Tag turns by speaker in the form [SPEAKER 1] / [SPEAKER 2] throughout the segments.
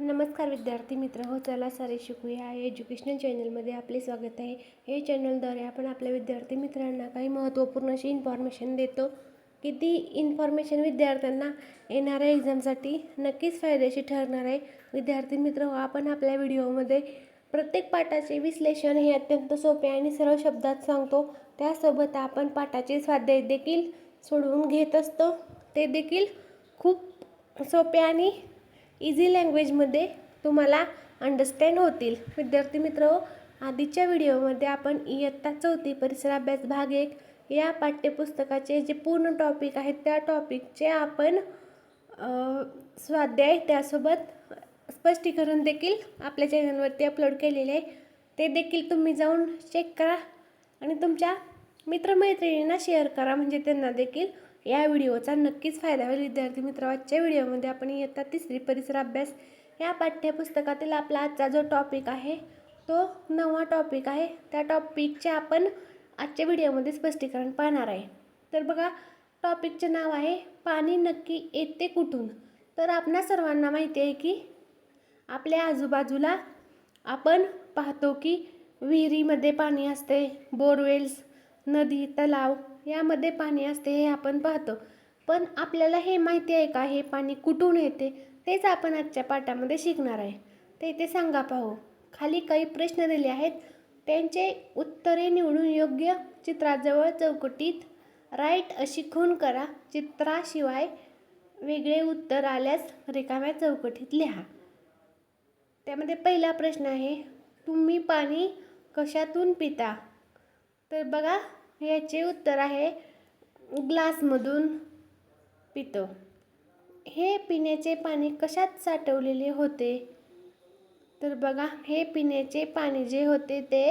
[SPEAKER 1] नमस्कार विद्यार्थी मित्र हो चला सारे शिकूया. या एज्युकेशनल चॅनलमध्ये आपले स्वागत आहे. हे चॅनलद्वारे आपण आपल्या विद्यार्थी मित्रांना काही महत्त्वपूर्ण अशी इन्फॉर्मेशन देतो. की ती इन्फॉर्मेशन विद्यार्थ्यांना येणाऱ्या एक्झामसाठी नक्कीच फायदेशीर ठरणार आहे. विद्यार्थी मित्र हो आपण आपल्या व्हिडिओमध्ये प्रत्येक पाठाचे विश्लेषण हे अत्यंत सोपे आणि सरळ शब्दात सांगतो. त्यासोबत आपण पाठाचे स्वाध्याय देखील सोडवून घेत असतो. ते देखील खूप सोपे आणि इझी लँग्वेजमध्ये तुम्हाला अंडरस्टँड होतील. विद्यार्थी मित्र आधीच्या व्हिडिओमध्ये आपण इयत्ता चौथी परिसर अभ्यास भाग एक या पाठ्यपुस्तकाचे जे पूर्ण टॉपिक आहेत त्या टॉपिकचे आपण स्वाध्याय त्यासोबत स्पष्टीकरण देखील आपल्या चॅनलवरती अपलोड केलेले आहे. ते देखील तुम्ही जाऊन चेक करा आणि तुमच्या मित्रमैत्रिणींना शेअर करा. म्हणजे त्यांना देखील या व्हिडिओचा नक्कीच फायदा होईल. विद्यार्थी मित्र आजच्या व्हिडिओमध्ये आपण इयत्ता तिसरी परिसर अभ्यास या पाठ्यपुस्तकातील आपला आजचा जो टॉपिक आहे तो नवा टॉपिक आहे. त्या टॉपिकचे आपण आजच्या व्हिडिओमध्ये स्पष्टीकरण पाहणार आहे. तर बघा टॉपिकचे नाव आहे पाणी नक्की येते कुठून? तर आपणा सर्वांना माहिती आहे की आपल्या आजूबाजूला आपण पाहतो की विहिरीमध्ये पाणी असते. बोरवेल्स नदी तलाव यामध्ये पाणी असते हे आपण पाहतो. पण आपल्याला हे माहिती आहे का? हे पाणी कुठून येते? तेच आपण आजच्या पाठामध्ये शिकणार आहे. ते इथे सांगा पाहू. खाली काही प्रश्न दिले आहेत. त्यांचे उत्तरे निवडून योग्य चित्राजवळ चौकटीत राईट अशी खून करा. चित्राशिवाय वेगळे उत्तर आल्यास रिकाम्या चौकटीत लिहा. त्यामध्ये पहिला प्रश्न आहे तुम्ही पाणी कशातून पिता? तर बघा याचे उत्तर आहे ग्लासमधून पितो. हे पिण्याचे पाणी कशात साठवलेले होते? तर बघा हे पिण्याचे पाणी जे होते ते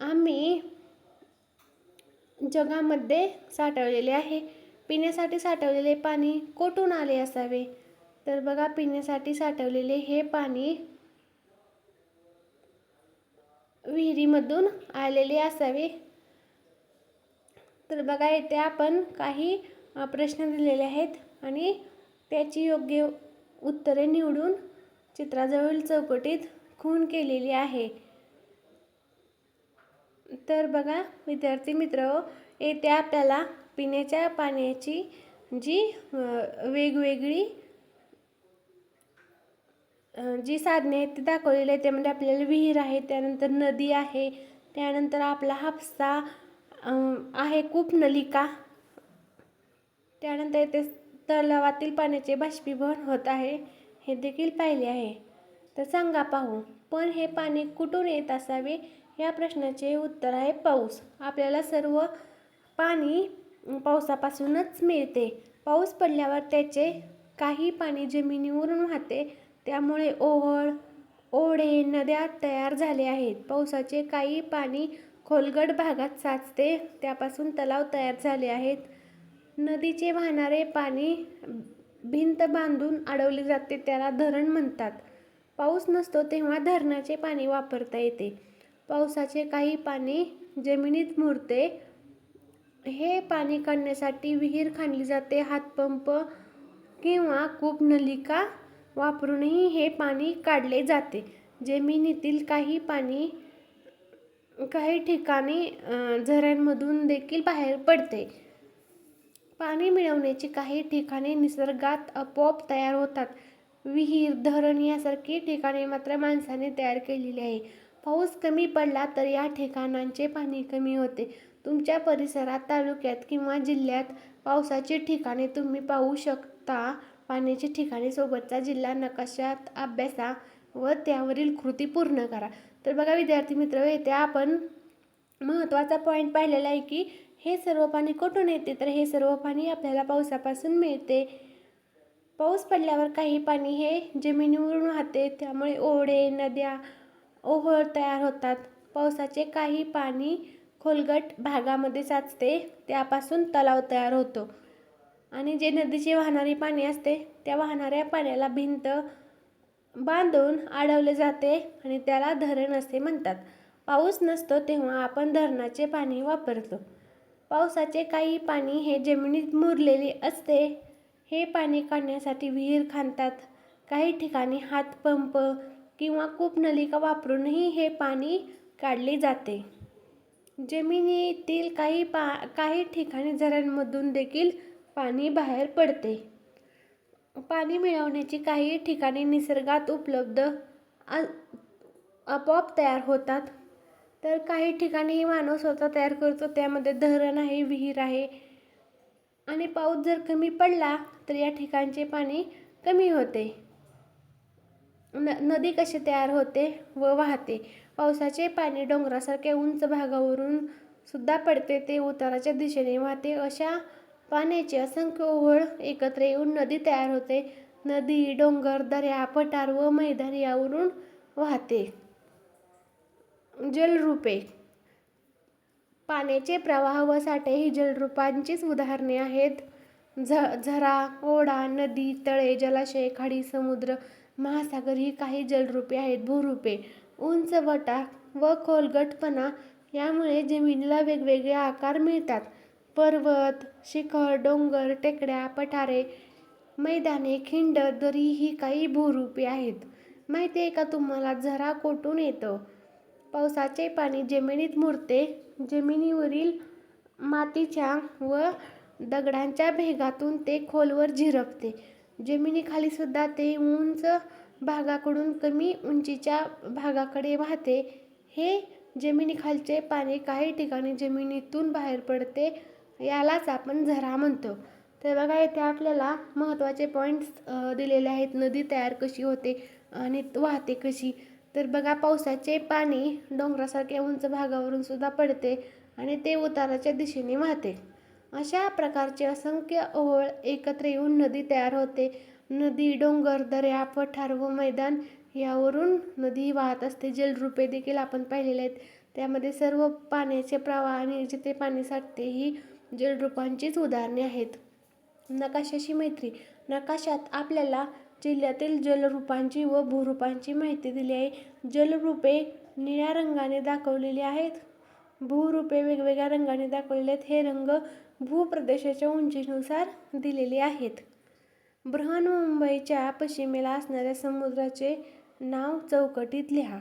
[SPEAKER 1] आम्ही जगामध्ये साठवलेले आहे. पिण्यासाठी साठवलेले पाणी कोठून आले असावे? तर बघा पिण्यासाठी साठवलेले हे पाणी विहिरीमधून आलेले असावे. तर बघा येथे आपण काही प्रश्न दिलेले आहेत आणि त्याची योग्य उत्तरे निवडून चित्राजवळील चौकटीत खून केलेली आहे. तर बघा विद्यार्थी मित्र येथे आपल्याला पिण्याच्या पाण्याची जी वेगवेगळी जी साधने आहेत ती दाखवलेली आहेत त्यामध्ये आपल्याला विहीर आहे त्यानंतर नदी आहे त्यानंतर आपला हापसा आहे कूपनलिका त्यानंतर येथे तलावातील पाण्याचे बाष्पीभवन होत आहे. हे देखील पाहिले आहे. तर सांगा पाहू पण हे पाणी कुठून येत असावे? या प्रश्नाचे उत्तर आहे पाऊस. आपल्याला सर्व पाणी पावसापासूनच मिळते. पाऊस पडल्यावर त्याचे काही पाणी जमिनीवरून वाहते. त्यामुळे ओहळ ओढे नद्या तयार झाले आहेत. पावसाचे काही पाणी खोलगट भागात साचते. त्यापासून तलाव तयार झाले आहेत. नदीचे वाहणारे पाणी भिंत बांधून अडवले जाते त्याला धरण म्हणतात. पाऊस नसतो तेव्हा धरणाचे पाणी वापरता येते. पावसाचे काही पाणी जमिनीत मुरते. हे पाणी काढण्यासाठी विहीर खाणली जाते. हातपंप किंवा कूपनलिका वापरूनही हे पाणी काढले जाते. जमिनीतील काही पाणी काही ठिकाणी झऱ्यांमधून देखील बाहेर पडते. पाणी मिळवण्याची काही ठिकाणे निसर्गात आपोआप तयार होतात. विहीर धरण यासारखी ठिकाणे मात्र माणसाने तयार केलेली आहे. पाऊस कमी पडला तर या ठिकाणांचे पाणी कमी होते. तुमच्या परिसरात तालुक्यात किंवा जिल्ह्यात पावसाची ठिकाणे तुम्ही पाहू शकता. पाण्याची ठिकाणे सोबतचा जिल्हा नकाशात अभ्यासा व त्यावरील कृती पूर्ण करा. तर बघा विद्यार्थी मित्र येथे आपण. महत्त्वाचा पॉईंट पाहिलेला आहे की हे सर्व पाणी कुठून येते? तर हे सर्व पाणी आपल्याला पावसापासून मिळते. पाऊस पडल्यावर काही पाणी हे जमिनीवरून वाहते त्यामुळे ओढे नद्या ओहळ तयार होतात. पावसाचे काही पाणी खोलगट भागामध्ये साचते त्यापासून तलाव तयार होतो. आणि जे नदीचे वाहणारी पाणी असते त्या वाहणाऱ्या पाण्याला भिंत बांधून अडवले जाते आणि त्याला धरण असे म्हणतात. पाऊस नसतो तेव्हा आपण धरणाचे पाणी वापरतो. पावसाचे काही पाणी हे जमिनीत मुरलेले असते. हे पाणी काढण्यासाठी विहीर खांदतात. काही ठिकाणी हातपंप किंवा कूपनलिका वापरूनही हे पाणी काढले जाते. जमिनीतील काही पा काही ठिकाणी झऱ्यांमधून देखील पाणी बाहेर पडते. पाणी मिळवण्याची काही ठिकाणी निसर्गात उपलब्ध आ- आपोआप तयार होतात. तर काही ठिकाणी मानव स्वतः तयार करतो त्यामध्ये धरण आहे विहीर आहे. आणि पाऊस जर कमी पडला तर या ठिकाणचे पाणी कमी होते. न नदी कशी तयार होते व वाहते? पावसाचे पाणी डोंगरासारख्या उंच भागावरून सुद्धा पडते ते उताराच्या दिशेने वाहते. अशा पाण्याची असंख्य ओहळ एकत्र येऊन नदी तयार होते. नदी डोंगर दऱ्या पठार व मैदान यावरून वाहते. जलरूपे. पाण्याचे प्रवाह व साठे ही जलरूपांचीच उदाहरणे आहेत. झ झरा ओढा नदी तळे जलाशय खाडी समुद्र महासागर ही काही जलरूपे आहेत. भूरूपे उंच वटा व खोलगटपणा यामुळे जमिनीला वेगवेगळे आकार मिळतात. पर्वत शिखर डोंगर टेकड्या पठारे मैदाने खिंड दरी ही काही भूरूपे आहेत. माहिती आहे का तुम्हाला? झरा कोठून येतं? पावसाचे पाणी जमिनीत मुरते. जमिनीवरील मातीच्या व दगडांच्या भेगातून ते खोलवर झिरपते. जमिनीखाली सुद्धा ते उंच भागाकडून कमी उंचीच्या भागाकडे वाहते. हे जमिनीखालचे पाणी काही ठिकाणी जमिनीतून बाहेर पडते. यालाच आपण झरा म्हणतो. तर बघा इथे आपल्याला महत्त्वाचे पॉईंट्स दिलेले आहेत. नदी तयार कशी होते आणि वाहते कशी? तर बघा पावसाचे पाणी डोंगरासारख्या उंच भागावरून सुद्धा पडते आणि ते उताराच्या दिशेने वाहते. अशा प्रकारचे असंख्य ओळ एकत्र येऊन नदी तयार होते. नदी डोंगर दर्या पठार व मैदान यावरून नदी वाहत असते. जलरूपे देखील आपण पाहिलेले आहेत. त्यामध्ये सर्व पाण्याचे प्रवाह आणि जिथे पाणी साठते ही जलरूपांचीच उदाहरणे आहेत. नकाशाशी मैत्री. नकाशात आपल्याला जिल्ह्यातील जलरूपांची व भूरूपांची माहिती दिली आहे. जलरूपे निळ्या रंगाने दाखवलेली आहेत. भूरूपे वेगवेगळ्या रंगाने दाखवलेले आहेत. हे रंग भूप्रदेशाच्या उंचीनुसार दिलेले आहेत. बृहन्मुंबईच्या पश्चिमेला असणाऱ्या समुद्राचे नाव चौकटीत लिहा.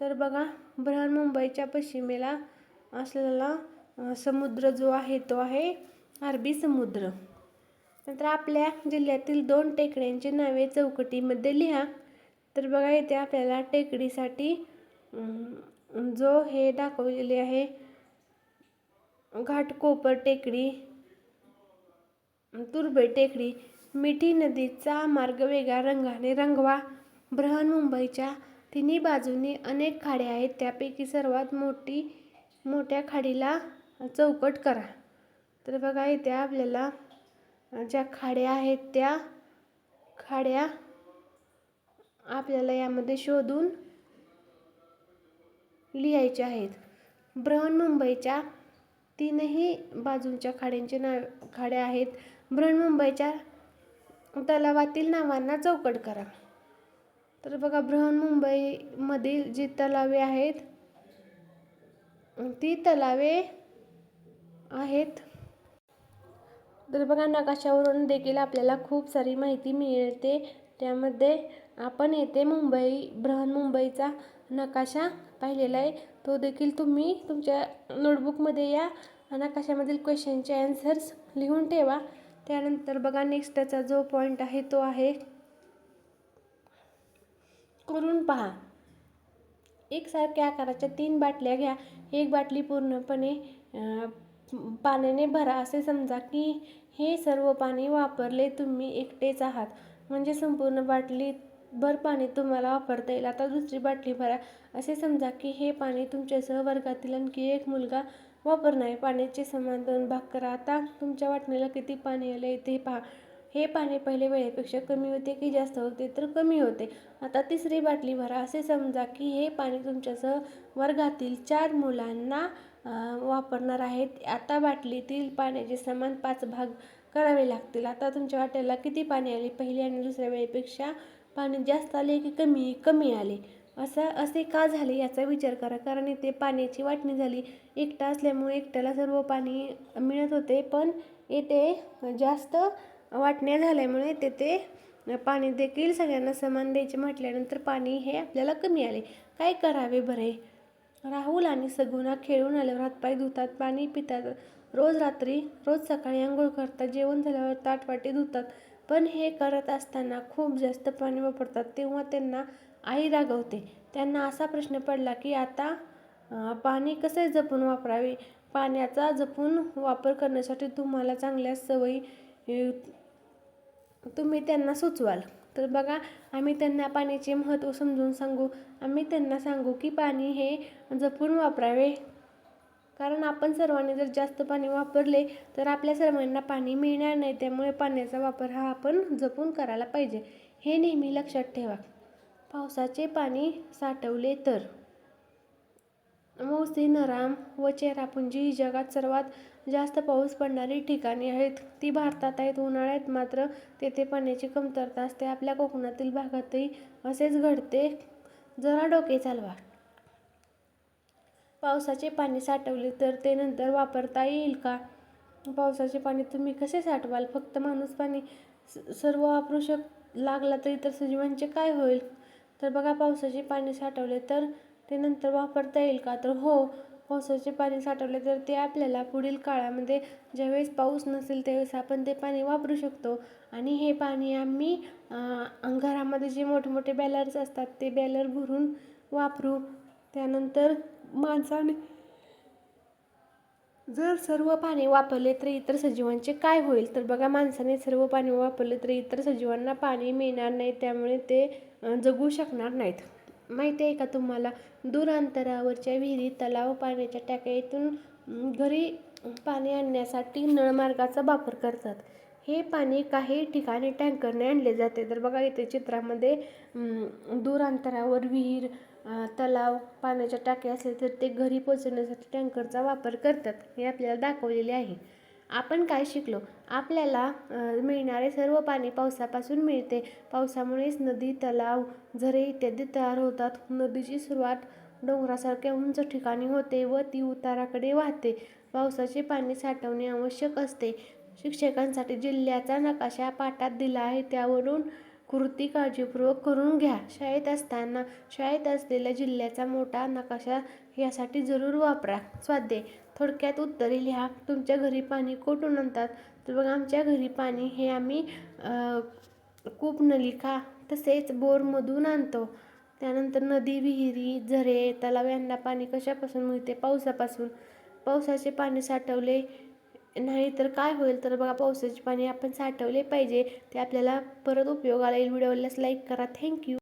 [SPEAKER 1] तर बघा बृहन्मुंबईच्या पश्चिमेला असलेला समुद्र जो आहे तो आहे अरबी समुद्र. नंतर आपल्या जिल्ह्यातील दोन टेकड्यांची नावे चौकटीमध्ये लिहा. तर बघा इथे आपल्याला टेकडीसाठी जो हे दाखवलेले आहे घाटकोपर टेकडी तुर्बे टेकडी मिठी नदीचा मार्ग वेगळ्या रंगाने रंगवा. बृहन्मुंबईच्या तिन्ही बाजूनी अनेक खाड्या आहेत. त्यापैकी सर्वात मोठी मोठ्या खाडीला चौकट करा. तर बघा इथे आपल्याला ज्या खाड्या आहेत त्या खाड्या आपल्याला यामध्ये शोधून लिहायच्या आहेत. बृहन्मुंबईच्या तीनही बाजूंच्या खाड्यांचे नाव खाड्या आहेत. बृहन्मुंबईच्या तलावातील नावांना चौकट करा. तर बघा बृहन्मुंबईमधील जी तलावे आहेत ती तलावे आहेत. तर बघा नकाशावरून देखील आपल्याला खूप सारी माहिती मिळते. त्यामध्ये आपण येथे मुंबई बृहन्मुंबईचा नकाशा पाहिलेला आहे. तो देखील तुम्ही तुमच्या नोटबुकमध्ये या नकाशामधील क्वेश्चनचे ॲन्सर्स लिहून ठेवा. त्यानंतर बघा नेक्स्टचा जो पॉईंट आहे तो आहे. करून पहा. एकसारख्या आकाराच्या तीन बाटल्या घ्या. एक बाटली पूर्णपणे पाण्याने भरा असे समजा की हे सर्व पाणी वापरले तुम्ही एकटेच आहात. म्हणजे संपूर्ण बाटली भर पाणी तुम्हाला वापरता येईल. आता दुसरी बाटली भरा. असे समजा की हे पाणी तुमच्यासह वर्गातील आणखी एक मुलगा वापरणार. आहे पाण्याचे समान दोन भाग करा. आता तुमच्या वाटणीला किती पाणी आले ते पहा. हे पाणी पहिले वेळेपेक्षा कमी होते की जास्त होते तर कमी होते. आता तिसरी बाटली भरा. असे समजा की हे पाणी तुमच्यासह वर्गातील चार मुलांना वापरणार आहेत. आता बाटलीतील पाण्याचे समान पाच भाग करावे लागतील. आता तुमच्या वाट्याला किती पाणी आले? पहिल्या आणि दुसऱ्या वेळेपेक्षा पाणी जास्त आले की कमी कमी आले? असं असे का झाले याचा विचार करा. कारण इथे पाण्याची वाटणी झाली. एकटा असल्यामुळे एकट्याला सर्व पाणी मिळत होते. पण येथे जास्त वाटण्या झाल्यामुळे तेथे पाणी देखील सगळ्यांना समान द्यायचे म्हटल्यानंतर पाणी हे आपल्याला कमी आले. काय करावे बरे? राहुल आणि सगुणा खेळून आल्यावर हातपाय धुतात पाणी पितात. रोज रात्री रोज सकाळी आंघोळ करतात जेवण झाल्यावर ताटवाटी धुतात. पण हे करत असताना खूप जास्त पाणी वापरतात तेव्हा त्यांना आई रागवते. त्यांना असा प्रश्न पडला की आता पाणी कसे जपून वापरावे? पाण्याचा जपून वापर करण्यासाठी तुम्हाला चांगल्या सवयी तुम्ही त्यांना सुचवाल. तर बघा आम्ही त्यांना पाण्याचे महत्त्व समजून सांगू. आम्ही त्यांना सांगू की पाणी हे जपून वापरावे. कारण आपण सर्वांनी जर जास्त पाणी वापरले तर आपल्या सर्वांना पाणी मिळणार नाही. त्यामुळे पाण्याचा वापर हा आपण जपून करायला पाहिजे. हे नेहमी लक्षात ठेवा. पावसाचे पाणी साठवले तर. मौसी नराम व चेरापुंजी ही जगात सर्वात जास्त पाऊस पडणारी ठिकाणे आहेत. ती भारतात आहेत उन्हाळ्यात मात्र तेथे पाण्याची कमतरता असते. आपल्या कोकणातील भागातही असेच घडते. जरा डोके चालवा. पावसाचे पाणी साठवले तर ते नंतर वापरता येईल का? पावसाचे पाणी तुम्ही कसे साठवाल? फक्त माणूस पाणी सर्व वापरू शक लागला तर इतर सजीवांचे काय होईल? तर बघा पावसाचे पाणी साठवले तर ते नंतर वापरता येईल का? तर हो पावसाचे पाणी साठवले तर ते आपल्याला पुढील काळामध्ये ज्यावेळेस पाऊस नसेल त्यावेळेस आपण ते पाणी वापरू शकतो. आणि हे पाणी आम्ही घरामध्ये जे मोठमोठे बॅलर्स असतात ते बॅलर भरून वापरू. त्यानंतर माणसाने जर सर्व पाणी वापरले तर इतर सजीवांचे काय होईल? तर बघा माणसाने सर्व पाणी वापरले तर इतर सजीवांना पाणी मिळणार नाही त्यामुळे ते जगू शकणार नाहीत. माहिती आहे का तुम्हाला? दूर अंतरावरच्या विहिरी तलाव पाण्याच्या टाक्या इथून घरी पाणी आणण्यासाठी नळमार्गाचा वापर करतात. हे पाणी काही ठिकाणी टँकरने आणले जाते. तर बघा इथे चित्रामध्ये दूर अंतरावर विहीर तलाव पाण्याच्या टाक्या असेल तर ते घरी पोचवण्यासाठी टँकरचा वापर करतात. हे आपल्याला दाखवलेले आहे. आपण काय शिकलो? आपल्याला मिळणारे सर्व पाणी पावसापासून मिळते. पावसामुळेच नदी तलाव झरे इत्यादी तयार होतात. नदीची सुरुवात डोंगरासारख्या उंच ठिकाणी होते व ती उताराकडे वाहते. पावसाचे पाणी साठवणे आवश्यक असते. शिक्षकांसाठी जिल्ह्याचा नकाशा पाठात दिला आहे. त्यावरून कृती काळजीपूर्वक करून घ्या. शाळेत असताना शाळेत असलेल्या जिल्ह्याचा मोठा नकाशा यासाठी जरूर वापरा. स्वाध्याय थोडक्यात उत्तरे लिहा. तुमच्या घरी पाणी कोठून आणतात? तर बघा आमच्या घरी पाणी हे आम्ही कूपनलिका कूप नलिका तसेच बोरमधून आणतो. त्यानंतर नदी विहिरी झरे तलाव यांना पाणी कशापासून मिळते? पावसापासून. पावसाचे पाणी साठवले नाही तर काय होईल? तर बघा पावसाचे पाणी आपण साठवले पाहिजे. ते आपल्याला परत उपयोगाला येईल. व्हिडिओला लाईक करा. थँक्यू.